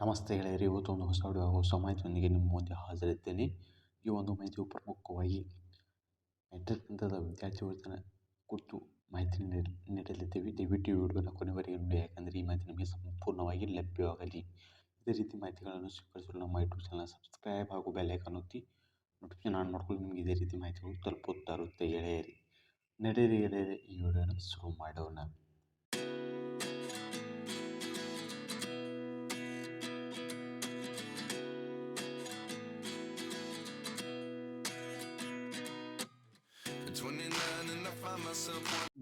ನಮಸ್ತೆ ಗೆಳೆಯರು, ಇವತ್ತು ಒಂದು ಹೊಸ ವಿಡಿಯೋ ಹಾಗೂ ಹೊಸ ಮಾಹಿತಿಯೊಂದಿಗೆ ನಿಮ್ಮ ಮುಂದೆ ಹಾಜರಿದ್ದೇನೆ. ಈ ಒಂದು ಮಾಹಿತಿಯು ಪ್ರಮುಖವಾಗಿ ಮೆಟ್ರಿಕ್ ಹಂತದ ವಿದ್ಯಾರ್ಥಿ ವೇತನ ಕುರಿತು ಮಾಹಿತಿ ನೀಡ ನೀಡಲಿದ್ದೇವೆ. ದಯವಿಟ್ಟು ವಿಡಿಯೋನ ಕೊನೆವರೆಗೆ ನೋಡಿ. ಯಾಕಂದರೆ ಈ ಮಾಹಿತಿ ನಿಮಗೆ ಸಂಪೂರ್ಣವಾಗಿ ಲಭ್ಯವಾಗಲಿ. ಇದೇ ರೀತಿ ಮಾಹಿತಿಗಳನ್ನು ಸ್ವೀಕರಿಸಲು ನಮ್ಮ ಯೂಟ್ಯೂಬ್ ಚಾನಲ್ ಸಬ್ಸ್ಕ್ರೈಬ್ ಹಾಗೂ ಬೆಲ್ ಐಕಾನ್ ಒತ್ತಿ ನೋಟಿಫಿಕೇಶನ್ ಆನ್ ಮಾಡ್ಕೊಳ್ಳಿ ನಿಮಗೆ ಇದೇ ರೀತಿ ಮಾಹಿತಿಗಳು ತಲುಪುತ್ತಾ ಇರುತ್ತೆ ಗೆಳೆಯರಿ. ನಡೆಯಿರಿ ಗೆಳೆಯರಿ, ಈ ವಿಡಿಯೋನ ಶುರು ಮಾಡೋಣ.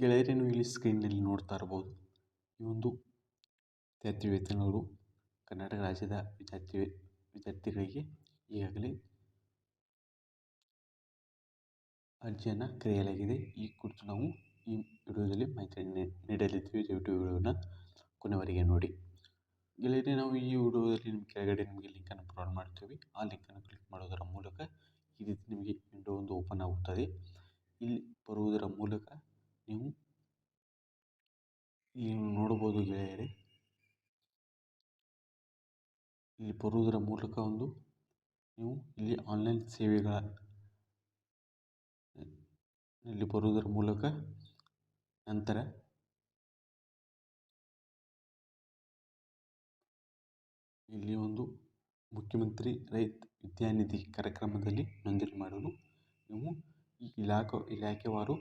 ಗೆಳೆಯರೇ, ನೀವು ಇಲ್ಲಿ ಸ್ಕ್ರೀನ್ನಲ್ಲಿ ನೋಡ್ತಾ ಇರ್ಬೋದು. ಈ ಒಂದು ವಿದ್ಯಾರ್ಥಿ ವೇತನಗಳು ಕರ್ನಾಟಕ ರಾಜ್ಯದ ವಿದ್ಯಾರ್ಥಿ ವಿದ್ಯಾರ್ಥಿಗಳಿಗೆ ಈಗಾಗಲೇ ಅರ್ಜಿಯನ್ನು ಕರೆಯಲಾಗಿದೆ. ಈ ಕುರಿತು ನಾವು ಈ ವಿಡಿಯೋದಲ್ಲಿ ಮಾಹಿತಿಯನ್ನು ನೀಡಲಿದ್ದೀವಿ. ದಯವಿಟ್ಟು ವಿಡಿಯೋನ ಕೊನೆವರೆಗೆ ನೋಡಿ. ಗೆಳೆಯರೆ, ನಾವು ಈ ವಿಡಿಯೋದಲ್ಲಿ ನಿಮ್ಮ ಕೆಳಗಡೆ ನಿಮಗೆ ಲಿಂಕನ್ನು ಪ್ರೊವೈಡ್ ಮಾಡ್ತೀವಿ. ಆ ಲಿಂಕನ್ನು ಕ್ಲಿಕ್ ಮಾಡೋದರ ಮೂಲಕ ಈ ರೀತಿ ನಿಮಗೆ ವಿಂಡೋ ಒಂದು ಓಪನ್ ಆಗುತ್ತದೆ. ಇಲ್ಲಿ ಬರುವುದರ ಮೂಲಕ ನೀವು ಇಲ್ಲಿ ನೋಡಬಹುದು ಗೆಳೆಯರೇ. ಇಲ್ಲಿ ಬರುವುದರ ಮೂಲಕ ಒಂದು ನೀವು ಇಲ್ಲಿ ಆನ್ಲೈನ್ ಸೇವೆಗಳ ಇಲ್ಲಿ ಬರುವುದರ ಮೂಲಕ ನಂತರ ಇಲ್ಲಿ ಒಂದು ಮುಖ್ಯಮಂತ್ರಿ ರೈತ ವಿದ್ಯಾನಿಧಿ ಕಾರ್ಯಕ್ರಮದಲ್ಲಿ ನೋಂದಣಿ ಮಾಡಲು ನೀವು ಇಲಾಖೆ ಇಲಾಖೆವಾರು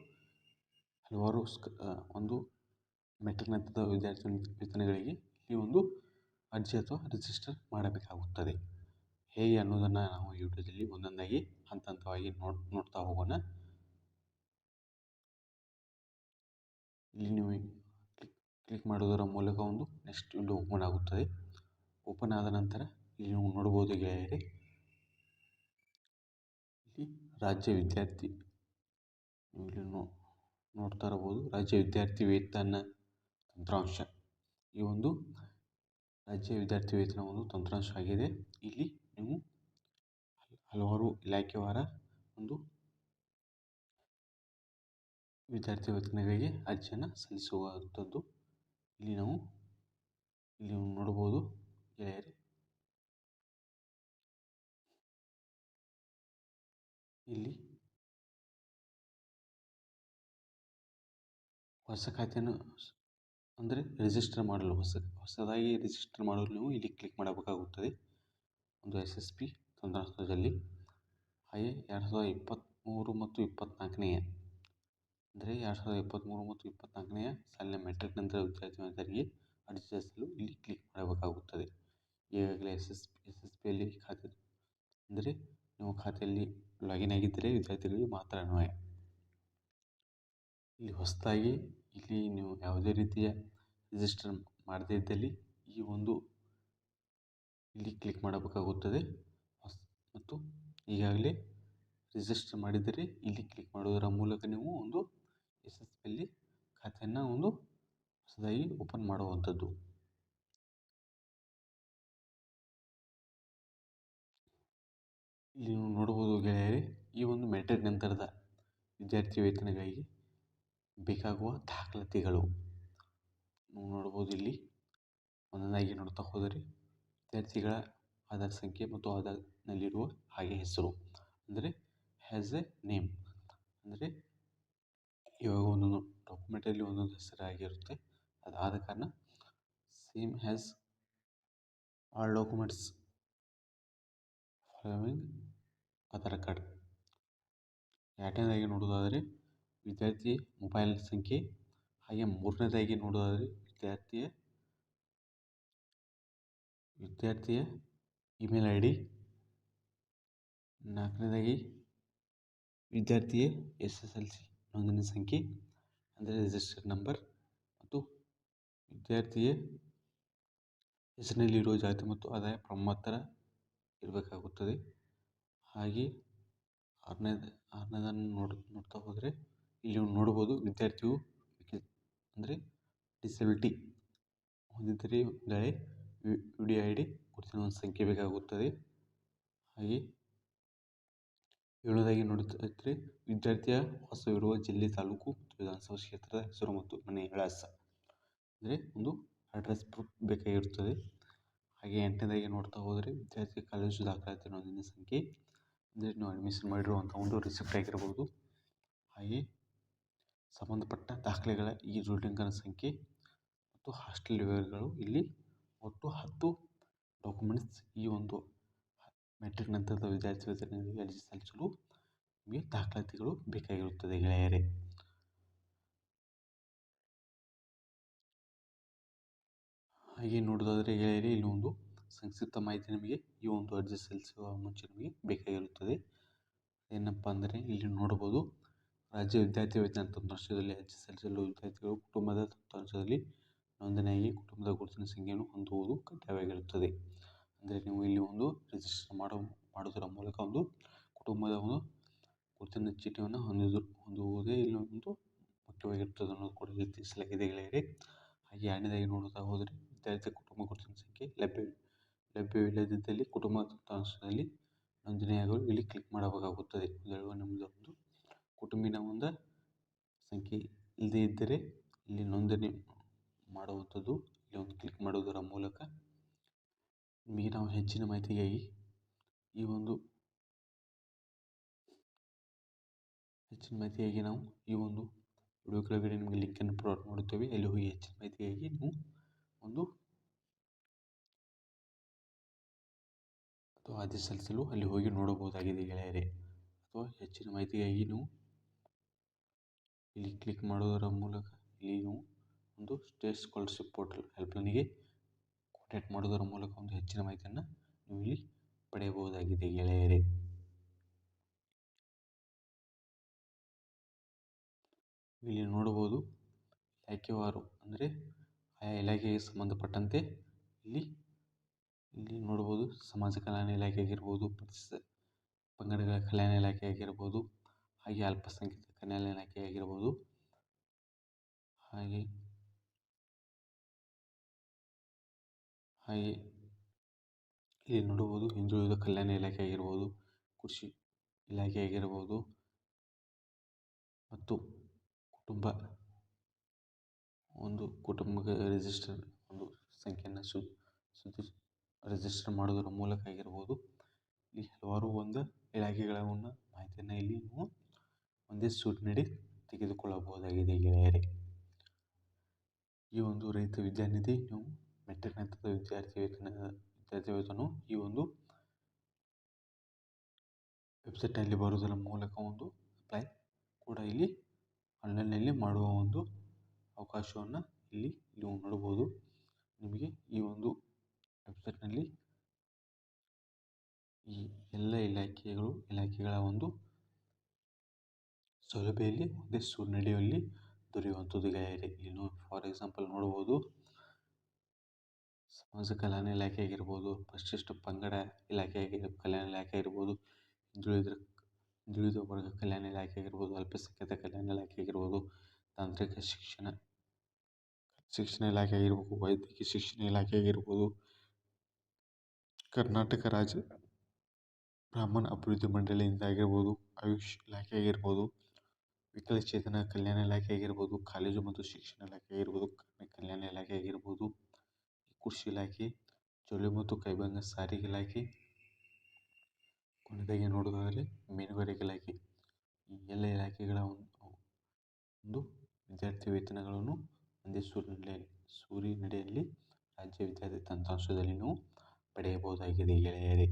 ಹಲವಾರು ಸ್ಕ ಒಂದು ಮೆಟ್ರಿಕ್ ನಂತರದ ವಿದ್ಯಾರ್ಥಿ ವೇತನಗಳಿಗೆ ಈ ಒಂದು ಅರ್ಜಿ ಅಥವಾ ರಿಜಿಸ್ಟರ್ ಮಾಡಬೇಕಾಗುತ್ತದೆ. ಹೇಗೆ ಅನ್ನೋದನ್ನು ನಾವು ಈ ವಿಡಿಯೋದಲ್ಲಿ ಒಂದೊಂದಾಗಿ ಹಂತ ಹಂತವಾಗಿ ನೋಡ್ ನೋಡ್ತಾ ಹೋಗೋಣ. ಇಲ್ಲಿ ನೀವು ಕ್ಲಿಕ್ ಕ್ಲಿಕ್ ಮಾಡೋದರ ಮೂಲಕ ಒಂದು ನೆಕ್ಸ್ಟ್ ವಿಂಡೋ ಓಪನ್ ಆಗುತ್ತದೆ. ಓಪನ್ ಆದ ನಂತರ ಇಲ್ಲಿ ನೀವು ನೋಡ್ಬೋದು ಗೆಳೆಯರೆ, ಇಲ್ಲಿ ರಾಜ್ಯ ವಿದ್ಯಾರ್ಥಿ ನೀವು ಇಲ್ಲಿ ನೋ, ನೋಡ್ತಾ ಇರಬಹುದು ರಾಜ್ಯ ವಿದ್ಯಾರ್ಥಿ ವೇತನ ತಂತ್ರಾಂಶ. ಈ ಒಂದು ರಾಜ್ಯ ವಿದ್ಯಾರ್ಥಿ ವೇತನ ಒಂದು ತಂತ್ರಾಂಶ ಆಗಿದೆ. ಇಲ್ಲಿ ನೀವು ಹಲವಾರು ಇಲಾಖೆವಾರ ಒಂದು ವಿದ್ಯಾರ್ಥಿ ವೇತನಗಳಿಗೆ ಅರ್ಜಿಯನ್ನು ಸಲ್ಲಿಸುವಂಥದ್ದು ಇಲ್ಲಿ ನಾವು ಇಲ್ಲಿ ನೋಡ್ಬೋದು. ಗೆಳೆಯರೇ. ಇಲ್ಲಿ ಹೊಸ ಖಾತೆಯನ್ನು ಅಂದರೆ ರಿಜಿಸ್ಟರ್ ಮಾಡಲು, ಹೊಸ, ಹೊಸದಾಗಿ ರಿಜಿಸ್ಟರ್ ಮಾಡಲು ನೀವು ಇಲ್ಲಿ ಕ್ಲಿಕ್ ಮಾಡಬೇಕಾಗುತ್ತದೆ. ಒಂದು ಎಸ್ ಎಸ್ ಪಿ ತಂತ್ರಾಂಶದಲ್ಲಿ ಹಾಗೆ ಎರಡು ಸಾವಿರದ ಇಪ್ಪತ್ತ್ಮೂರು ಮತ್ತು ಇಪ್ಪತ್ತ್ನಾಲ್ಕನೆಯ ಅಂದರೆ ಎರಡು ಸಾವಿರದ ಇಪ್ಪತ್ತ್ಮೂರು ಮತ್ತು ಇಪ್ಪತ್ತ್ನಾಲ್ಕನೆಯ ಸಾಲಿನ ಮೆಟ್ರಿಕ್ ನಂತರ ವಿದ್ಯಾರ್ಥಿ ವೇತನರಿಗೆ ಅರ್ಜಿ ಸಲ್ಲಿಸಲು ಇಲ್ಲಿ ಕ್ಲಿಕ್ ಮಾಡಬೇಕಾಗುತ್ತದೆ. ಈಗಾಗಲೇ ಎಸ್ ಎಸ್ ಎಸ್ ಎಸ್ ಪಿಯಲ್ಲಿ ಖಾತೆ, ಅಂದರೆ ನೀವು ಖಾತೆಯಲ್ಲಿ ಲಾಗಿನ್ ಆಗಿದ್ದರೆ ವಿದ್ಯಾರ್ಥಿಗಳಿಗೆ ಮಾತ್ರ ಅನ್ವಯ. ಇಲ್ಲಿ ಹೊಸದಾಗಿ ಇಲ್ಲಿ ನೀವು ಯಾವುದೇ ರೀತಿಯ ರಿಜಿಸ್ಟರ್ ಮಾಡದೇ ಇದ್ದಲ್ಲಿ ಈ ಒಂದು ಇಲ್ಲಿ ಕ್ಲಿಕ್ ಮಾಡಬೇಕಾಗುತ್ತದೆ. ಮತ್ತು ಈಗಾಗಲೇ ರಿಜಿಸ್ಟರ್ ಮಾಡಿದರೆ ಇಲ್ಲಿ ಕ್ಲಿಕ್ ಮಾಡುವುದರ ಮೂಲಕ ನೀವು ಒಂದು ಎಸ್ ಎಸ್ ಪಿಯಲ್ಲಿ ಖಾತೆಯನ್ನು ಒಂದು ಹೊಸದಾಗಿ ಓಪನ್ ಮಾಡುವಂಥದ್ದು. ಇಲ್ಲಿ ನೀವು ನೋಡಬಹುದು ಗೆಳೆಯರೇ, ಈ ಒಂದು ಮೆಟ್ರಿಕ್ ನಂತರದ ವಿದ್ಯಾರ್ಥಿ ವೇತನಗಳಿಗೆ ಬೇಕಾಗುವ ದಾಖಲಾತಿಗಳು. ನೀವು ನೋಡ್ಬೋದು ಇಲ್ಲಿ. ಒಂದೊಂದಾಗಿ ನೋಡ್ತಾ ಹೋದರೆ ವಿದ್ಯಾರ್ಥಿಗಳ ಆಧಾರ್ ಸಂಖ್ಯೆ ಮತ್ತು ಆಧಾರ್ನಲ್ಲಿರುವ ಹಾಗೆ ಹೆಸರು. ಅಂದರೆ ಹ್ಯಾಸ್ ಎ ನೇಮ್ ಅಂದರೆ ಇವಾಗ ಒಂದೊಂದು ಡಾಕ್ಯುಮೆಂಟಲ್ಲಿ ಒಂದೊಂದು ಹೆಸರಾಗಿರುತ್ತೆ ಅದಾದ ಕಾರಣ same has all documents following Aadhaar card. ಎರಡನೇದಾಗಿ ನೋಡೋದಾದರೆ ವಿದ್ಯಾರ್ಥಿ ಮೊಬೈಲ್ ಸಂಖ್ಯೆ ಹಾಗೆ ಮೂರನೇದಾಗಿ ನೋಡೋದಾದರೆ ವಿದ್ಯಾರ್ಥಿಯ ವಿದ್ಯಾರ್ಥಿಯ ಇಮೇಲ್ ಐ ಡಿ ನಾಲ್ಕನೇದಾಗಿ ವಿದ್ಯಾರ್ಥಿಯ ಎಸ್ ಎಸ್ ಎಲ್ ಸಿ ನೋಂದಣಿ ಸಂಖ್ಯೆ, ಅಂದರೆ ರಿಜಿಸ್ಟರ್ ನಂಬರ್ ಮತ್ತು ವಿದ್ಯಾರ್ಥಿಯ ಹೆಸರಿನಲ್ಲಿರುವ ಜಾತಿ ಮತ್ತು ಆದಾಯ ಪ್ರಮಾಣ ಇರಬೇಕಾಗುತ್ತದೆ. ಹಾಗೆ ಆರನೇ ಆರನೇದನ್ನು ನೋಡ್, ನೋಡ್ತಾ ಹೋದರೆ ಇಲ್ಲಿ ನೋಡಬಹುದು ವಿದ್ಯಾರ್ಥಿಯು ಅಂದರೆ ಡಿಸೆಬಿಲಿಟಿ ಹೊಂದಿದ್ದರೆ ಯು ಡಿ ಐ ಡಿ ಗುರುತಿನ ಒಂದು ಸಂಖ್ಯೆ ಬೇಕಾಗುತ್ತದೆ. ಹಾಗೆ ಏಳನೇದಾಗಿ ನೋಡುತ್ತಿದ್ದರೆ ವಿದ್ಯಾರ್ಥಿಯ ವಾಸವಿರುವ ಜಿಲ್ಲೆ, ತಾಲೂಕು ಮತ್ತು ವಿಧಾನಸಭಾ ಕ್ಷೇತ್ರದ ಹೆಸರು ಮತ್ತು ಮನೆ ವಿಳಾಸ. ಅಂದರೆ ಒಂದು ಅಡ್ರೆಸ್ ಪ್ರೂಫ್ ಬೇಕಾಗಿರುತ್ತದೆ. ಹಾಗೆ ಎಂಟನೇದಾಗಿ ನೋಡ್ತಾ ಹೋದರೆ ವಿದ್ಯಾರ್ಥಿ ಕಾಲೇಜು ದಾಖಲಾತಿ ಸಂಖ್ಯೆ, ಅಂದರೆ ನೀವು ಅಡ್ಮಿಷನ್ ಮಾಡಿರುವಂಥ ಒಂದು ರಿಸಿಪ್ಟ್ ಆಗಿರ್ಬೋದು. ಹಾಗೆ ಸಂಬಂಧಪಟ್ಟ ದಾಖಲೆಗಳ ಈ ದೃಢೀಕರಣ ಸಂಖ್ಯೆ ಮತ್ತು ಹಾಸ್ಟೆಲ್ ವಿವರಗಳು ಇಲ್ಲಿ ಒಟ್ಟು ಹತ್ತು ಡಾಕ್ಯುಮೆಂಟ್ಸ್ ಈ ಒಂದು ಮೆಟ್ರಿಕ್ ನಂತರದ ವಿದ್ಯಾರ್ಥಿ ಅರ್ಜಿ ಸಲ್ಲಿಸಲು ನಿಮಗೆ ದಾಖಲಾತಿಗಳು ಬೇಕಾಗಿರುತ್ತದೆ ಗೆಳೆಯರೇ. ಹಾಗೆ ನೋಡೋದಾದರೆ ಗೆಳೆಯರೇ, ಇಲ್ಲಿ ಒಂದು ಸಂಕ್ಷಿಪ್ತ ಮಾಹಿತಿ ನಿಮಗೆ ಈ ಒಂದು ಅರ್ಜಿ ಸಲ್ಲಿಸುವ ಮುಂಚೆ ನಿಮಗೆ ಬೇಕಾಗಿರುತ್ತದೆ. ಏನಪ್ಪ ಅಂದರೆ ಇಲ್ಲಿ ನೋಡ್ಬೋದು ರಾಜ್ಯ ವಿದ್ಯಾರ್ಥಿ ವೇತನ ತಂತ್ರಾಂಶದಲ್ಲಿ ಅರ್ಜಿ ಸಲ್ಲಿಸಲು ವಿದ್ಯಾರ್ಥಿಗಳು ಕುಟುಂಬದ ತಂತ್ರಾಂಶದಲ್ಲಿ ನೋಂದಣಿಯಾಗಿ ಕುಟುಂಬದ ಗುರುತಿನ ಸಂಖ್ಯೆಯನ್ನು ಹೊಂದುವುದು ಕಡ್ಡಾಯವಾಗಿರುತ್ತದೆ. ಅಂದರೆ ನೀವು ಇಲ್ಲಿ ಒಂದು ರಿಜಿಸ್ಟರ್ ಮಾಡೋ ಮಾಡೋದರ ಮೂಲಕ ಒಂದು ಕುಟುಂಬದ ಒಂದು ಗುರುತಿನ ಚೀಟಿಯನ್ನು ಹೊಂದಿದ್ದು ಹೊಂದುವುದೇ ಇಲ್ಲಿ ಒಂದು ಮುಖ್ಯವಾಗಿರುತ್ತದೆ ಅನ್ನೋದು ಕೂಡ ಇಲ್ಲಿ ತಿಳಿಸಲಾಗಿದೆ ಗೆಳೆಯರೆ. ಹಾಗೆ ಎರಡನೇದಾಗಿ ನೋಡುತ್ತಾ ಹೋದರೆ ವಿದ್ಯಾರ್ಥಿ ಕುಟುಂಬ ಗುರುತಿನ ಸಂಖ್ಯೆ ಲಭ್ಯ, ಲಭ್ಯವಿಲ್ಲದಿದ್ದಲ್ಲಿ ಕುಟುಂಬ ತಂತ್ರಾಂಶದಲ್ಲಿ ನೋಂದಣಿಯಾಗಲು ಇಲ್ಲಿ ಕ್ಲಿಕ್ ಮಾಡಬೇಕಾಗುತ್ತದೆ. ಕುಟುಂಬಿನ ಒಂದು ಸಂಖ್ಯೆ ಇಲ್ಲದೇ ಇದ್ದರೆ ಇಲ್ಲಿ ನೋಂದಣಿ ಮಾಡುವಂಥದ್ದು, ಇಲ್ಲಿ ಒಂದು ಕ್ಲಿಕ್ ಮಾಡುವುದರ ಮೂಲಕ ನಿಮಗೆ ನಾವು ಹೆಚ್ಚಿನ ಮಾಹಿತಿಗಾಗಿ ಈ ಒಂದು ಹೆಚ್ಚಿನ ಮಾಹಿತಿಗಾಗಿ ನಾವು ಈ ಒಂದು ವಿಡಿಯೋ ಕೆಳಗಡೆ ನಿಮಗೆ ಲಿಂಕನ್ನು ಪ್ರೊವೈಡ್ ಮಾಡುತ್ತೇವೆ. ಅಲ್ಲಿ ಹೋಗಿ ಹೆಚ್ಚಿನ ಮಾಹಿತಿಗಾಗಿ ನೀವು ಒಂದು ಅಥವಾ ಅರ್ಜಿ ಸಲ್ಲಿಸಲು ಅಲ್ಲಿ ಹೋಗಿ ನೋಡಬಹುದಾಗಿದೆ ಗೆಳೆಯರೇ. ಅಥವಾ ಹೆಚ್ಚಿನ ಮಾಹಿತಿಗಾಗಿ ನೀವು ಇಲ್ಲಿ ಕ್ಲಿಕ್ ಮಾಡೋದರ ಮೂಲಕ ಇಲ್ಲಿ ನೀವು ಒಂದು ಸ್ಟೇಟ್ ಸ್ಕಾಲರ್ಶಿಪ್ ಪೋರ್ಟಲ್ ಹೆಲ್ಪ್ಲೈನಿಗೆ ಕಾಂಟ್ಯಾಕ್ಟ್ ಮಾಡೋದರ ಮೂಲಕ ಒಂದು ಹೆಚ್ಚಿನ ಮಾಹಿತಿಯನ್ನು ನೀವು ಇಲ್ಲಿ ಪಡೆಯಬಹುದಾಗಿದೆ ಗೆಳೆಯರೇ. ಇಲ್ಲಿ ನೋಡಬಹುದು ಇಲಾಖೆವಾರು ಅಂದರೆ ಆಯಾ ಇಲಾಖೆಗೆ ಸಂಬಂಧಪಟ್ಟಂತೆ ಇಲ್ಲಿ ಇಲ್ಲಿ ನೋಡಬಹುದು ಸಮಾಜ ಕಲ್ಯಾಣ ಇಲಾಖೆ ಆಗಿರ್ಬೋದು ಪಂಗಡಗಳ ಕಲ್ಯಾಣ ಇಲಾಖೆ ಆಗಿರ್ಬೋದು, ಹಾಗೆ ಅಲ್ಪಸಂಖ್ಯಾತ ಕಲ್ಯಾಣ ಇಲಾಖೆ ಆಗಿರ್ಬೋದು. ಹಾಗೆ ಹಾಗೆ ಇಲ್ಲಿ ನೋಡಬಹುದು ಹಿಂದುಳಿದ ಕಲ್ಯಾಣ ಇಲಾಖೆ ಆಗಿರ್ಬೋದು, ಕೃಷಿ ಇಲಾಖೆ ಆಗಿರ್ಬೋದು ಮತ್ತು ಕುಟುಂಬ. ಒಂದು ಕುಟುಂಬಕ್ಕೆ ರಿಜಿಸ್ಟರ್ ಒಂದು ಸಂಖ್ಯೆಯನ್ನು ಸು, ಸುದ್ದಿ ರಿಜಿಸ್ಟರ್ ಮಾಡೋದರ ಮೂಲಕ ಆಗಿರ್ಬೋದು. ಇಲ್ಲಿ ಹಲವಾರು ಒಂದು ಇಲಾಖೆಗಳ ಒಂದು ಮಾಹಿತಿಯನ್ನು ಇಲ್ಲಿ ನೀವು ಒಂದೇ ಸೂರಿನಡಿ ತೆಗೆದುಕೊಳ್ಳಬಹುದಾಗಿದೆ ಗೆಳೆಯರೆ. ಈ ಒಂದು ರೈತ ವಿದ್ಯಾನಿಧಿ, ನೀವು ಮೆಟ್ರಿಕ್ ನಂತರದ ವಿದ್ಯಾರ್ಥಿ ವೇತನ, ವಿದ್ಯಾರ್ಥಿ ವೇತನವು ಈ ಒಂದು ವೆಬ್ಸೈಟ್ನಲ್ಲಿ ಬರುವುದರ ಮೂಲಕ ಒಂದು ಅಪ್ಲೈ ಕೂಡ ಇಲ್ಲಿ ಆನ್ಲೈನ್ನಲ್ಲಿ ಮಾಡುವ ಒಂದು ಅವಕಾಶವನ್ನು ಇಲ್ಲಿ, ನೀವು ನೋಡಬಹುದು. ನಿಮಗೆ ಈ ಒಂದು ವೆಬ್ಸೈಟ್ನಲ್ಲಿ ಈ ಎಲ್ಲ ಇಲಾಖೆಗಳು, ಇಲಾಖೆಗಳ ಒಂದು ಸೌಲಭ್ಯ ಇಲ್ಲಿ ಒಂದೇ ಸೂರಿನಡಿಯಲ್ಲಿ ದೊರೆಯುವಂಥದ್ದು ಗೆಳೆಯರೇ ಇಲ್ಲಿ ನೋ ಫಾರ್ ಎಕ್ಸಾಂಪಲ್ ನೋಡ್ಬೋದು. ಸಮಾಜ ಕಲ್ಯಾಣ ಇಲಾಖೆ ಆಗಿರ್ಬೋದು ಪರಿಶಿಷ್ಟ ಪಂಗಡ ಇಲಾಖೆ ಆಗಿ, ಕಲ್ಯಾಣ ಇಲಾಖೆ ಆಗಿರ್ಬೋದು, ಹಿಂದುಳಿದ ಹಿಂದುಳಿದ ವರ್ಗ ಕಲ್ಯಾಣ ಇಲಾಖೆ ಆಗಿರ್ಬೋದು, ಅಲ್ಪಸಂಖ್ಯಾತ ಕಲ್ಯಾಣ ಇಲಾಖೆ ಆಗಿರ್ಬೋದು, ತಾಂತ್ರಿಕ ಶಿಕ್ಷಣ ಶಿಕ್ಷಣ ಇಲಾಖೆ ಆಗಿರ್ಬೋದು, ವೈದ್ಯಕೀಯ ಶಿಕ್ಷಣ ಇಲಾಖೆ ಆಗಿರ್ಬೋದು, ಕರ್ನಾಟಕ ರಾಜ್ಯ ಬ್ರಾಹ್ಮಣ ಅಭಿವೃದ್ಧಿ ಮಂಡಳಿಯಿಂದ ಆಗಿರ್ಬೋದು, ಆಯುಷ್ ಇಲಾಖೆ ಆಗಿರ್ಬೋದು ವಿಕಲಚೇತನ ಕಲ್ಯಾಣ ಇಲಾಖೆ ಆಗಿರ್ಬೋದು, ಕಾಲೇಜು ಮತ್ತು ಶಿಕ್ಷಣ ಇಲಾಖೆ ಆಗಿರ್ಬೋದು ಕಲ್ಯಾಣ ಇಲಾಖೆ ಆಗಿರ್ಬೋದು, ಕೃಷಿ ಇಲಾಖೆ ಜೌಳಿ ಮತ್ತು ಕೈಬಂಗ ಸಾರಿಗೆ ಇಲಾಖೆ. ಕೊನೆಯದಾಗಿ ನೋಡೋದಾದರೆ ಮೀನುಗಾರಿಕೆ ಇಲಾಖೆ. ಈ ಎಲ್ಲ ಇಲಾಖೆಗಳ ಒಂದು ವಿದ್ಯಾರ್ಥಿ ವೇತನಗಳನ್ನು ಒಂದೇ ಸೂರಿನಲ್ಲಿ ಸೂರಿನಡಿಯಲ್ಲಿ ರಾಜ್ಯ ವಿದ್ಯಾರ್ಥಿ ತಂತ್ರಾಂಶದಲ್ಲಿ ನಾವು ಪಡೆಯಬಹುದಾಗಿದೆ, ಗೆಳೆಯರೇ.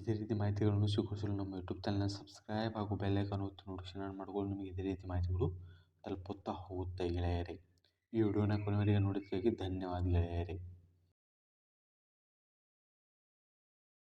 ಇದೇ ರೀತಿ ಮಾಹಿತಿಗಳನ್ನು ಸ್ವೀಕರಿಸಲು ನಮ್ಮ ಯೂಟ್ಯೂಬ್ ಚಾನಲ್ನ ಸಬ್ಸ್ಕ್ರೈಬ್ ಹಾಗೂ ಐಕಾನ್ ಒತ್ತಿ ನೋಟಿಫಿಕೇಷನ್ ಮಾಡಿಕೊಂಡು ನಿಮಗೆ ಇದೇ ರೀತಿ ಮಾಹಿತಿಗಳು ತಲುಪುತ್ತಾ ಹೋಗುತ್ತೆ ಗೆಳೆಯರೇ. ಈ ವಿಡಿಯೋನ ಕೊನೆವರೆಗೆ ನೋಡಿದ್ದಕ್ಕಾಗಿ ಧನ್ಯವಾದ ಗೆಳೆಯರೇ.